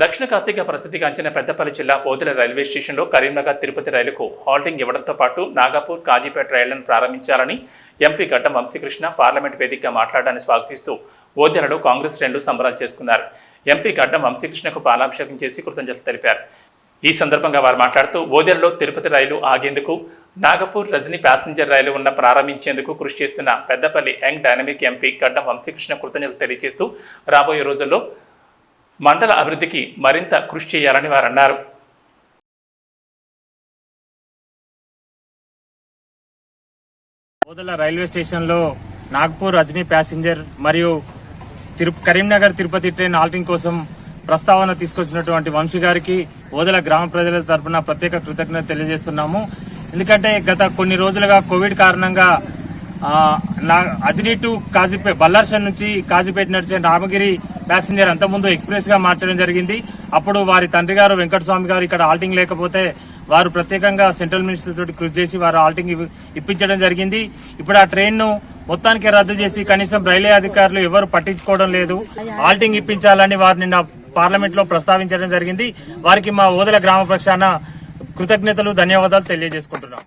దక్షిణ కాశీగా ప్రసిద్ధిగాంచిన పెద్దపల్లి జిల్లా పోతుల రైల్వే స్టేషన్లో కరీంనగర్ తిరుపతి రైలుకు హాల్టింగ్ ఇవ్వడంతో పాటు నాగపూర్ కాజీపేట రైళ్ళను ప్రారంభించాలని ఎంపీ గడ్డం వంశీకృష్ణ పార్లమెంట్ వేదికగా మాట్లాడడాన్ని స్వాగతిస్తూ ఓదెలలో కాంగ్రెస్ శ్రేణులు సంబరాలు చేసుకున్నారు. ఎంపీ గడ్డం వంశీకృష్ణకు పాలాభిషేకం చేసి కృతజ్ఞతలు తెలిపారు. ఈ సందర్భంగా వారు మాట్లాడుతూ ఓదెలలో తిరుపతి రైలు ఆగేందుకు నాగపూర్ రజని ప్యాసింజర్ రైలు ఉన్న ప్రారంభించేందుకు కృషి చేస్తున్న పెద్దపల్లి యంగ్ డైనమిక్ ఎంపీ గడ్డం వంశీకృష్ణ కృతజ్ఞతలు తెలియజేస్తూ రాబోయే రోజుల్లో మండల అభివృద్ధికి మరింత కృషి చేయాలని వారు అన్నారు ఓదల రైల్వే స్టేషన్లో నాగ్పూర్ రజనీ ప్యాసింజర్ మరియు తిరు కరీంనగర్ తిరుపతి ట్రైన్ ఆల్టింగ్ కోసం ప్రస్తావన తీసుకొచ్చినటువంటి వంశీ గారికి ఓదల గ్రామ ప్రజల తరపున ప్రత్యేక కృతజ్ఞత తెలియజేస్తున్నాము. ఎందుకంటే గత కొన్ని రోజులుగా కోవిడ్ కారణంగా నా అజనీ టు కాజీపేట బల్లార్షన్ నుంచి కాజీపేట నడిచే రామగిరి ప్యాసింజర్ అంతకుముందు ఎక్స్ప్రెస్గా మార్చడం జరిగింది. అప్పుడు వారి తండ్రి గారు వెంకటస్వామి గారు ఇక్కడ ఆల్టింగ్ లేకపోతే వారు ప్రత్యేకంగా సెంట్రల్ మినిస్టర్ తోటి కృషి చేసి వారు ఆల్టింగ్ ఇప్పించడం జరిగింది. ఇప్పుడు ఆ ట్రైన్ను మొత్తానికి రద్దు చేసి కనీసం రైల్వే అధికారులు ఎవరు పట్టించుకోవడం లేదు. ఆల్టింగ్ ఇప్పించాలని వారు నిన్న పార్లమెంట్లో ప్రస్తావించడం జరిగింది. వారికి మా ఓదల గ్రామ పక్షాన కృతజ్ఞతలు ధన్యవాదాలు తెలియజేసుకుంటున్నాం.